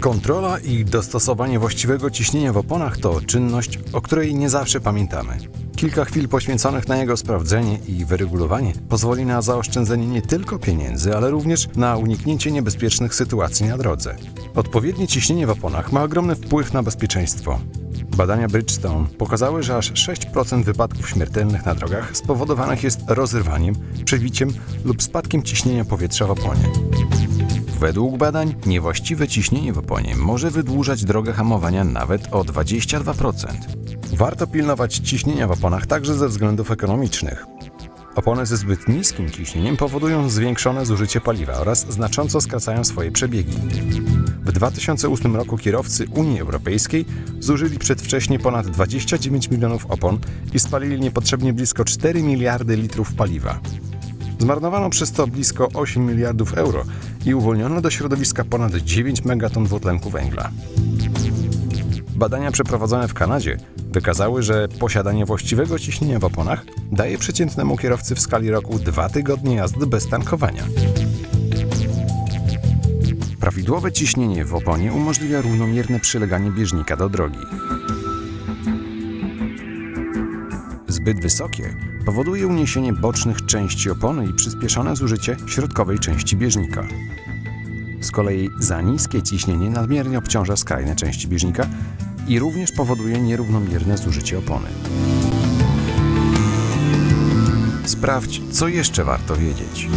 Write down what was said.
Kontrola i dostosowanie właściwego ciśnienia w oponach to czynność, o której nie zawsze pamiętamy. Kilka chwil poświęconych na jego sprawdzenie i wyregulowanie pozwoli na zaoszczędzenie nie tylko pieniędzy, ale również na uniknięcie niebezpiecznych sytuacji na drodze. Odpowiednie ciśnienie w oponach ma ogromny wpływ na bezpieczeństwo. Badania Bridgestone pokazały, że aż 6% wypadków śmiertelnych na drogach spowodowanych jest rozrywaniem, przebiciem lub spadkiem ciśnienia powietrza w oponie. Według badań niewłaściwe ciśnienie w oponie może wydłużać drogę hamowania nawet o 22%. Warto pilnować ciśnienia w oponach także ze względów ekonomicznych. Opony ze zbyt niskim ciśnieniem powodują zwiększone zużycie paliwa oraz znacząco skracają swoje przebiegi. W 2008 roku kierowcy Unii Europejskiej zużyli przedwcześnie ponad 29 milionów opon i spalili niepotrzebnie blisko 4 miliardy litrów paliwa. Zmarnowano przez to blisko 8 miliardów euro i uwolniono do środowiska ponad 9 megaton dwutlenku węgla. Badania przeprowadzone w Kanadzie wykazały, że posiadanie właściwego ciśnienia w oponach daje przeciętnemu kierowcy w skali roku 2 tygodnie jazdy bez tankowania. Prawidłowe ciśnienie w oponie umożliwia równomierne przyleganie bieżnika do drogi. Zbyt wysokie powoduje uniesienie bocznych części opony i przyspieszone zużycie środkowej części bieżnika. Z kolei za niskie ciśnienie nadmiernie obciąża skrajne części bieżnika i również powoduje nierównomierne zużycie opony. Sprawdź, co jeszcze warto wiedzieć.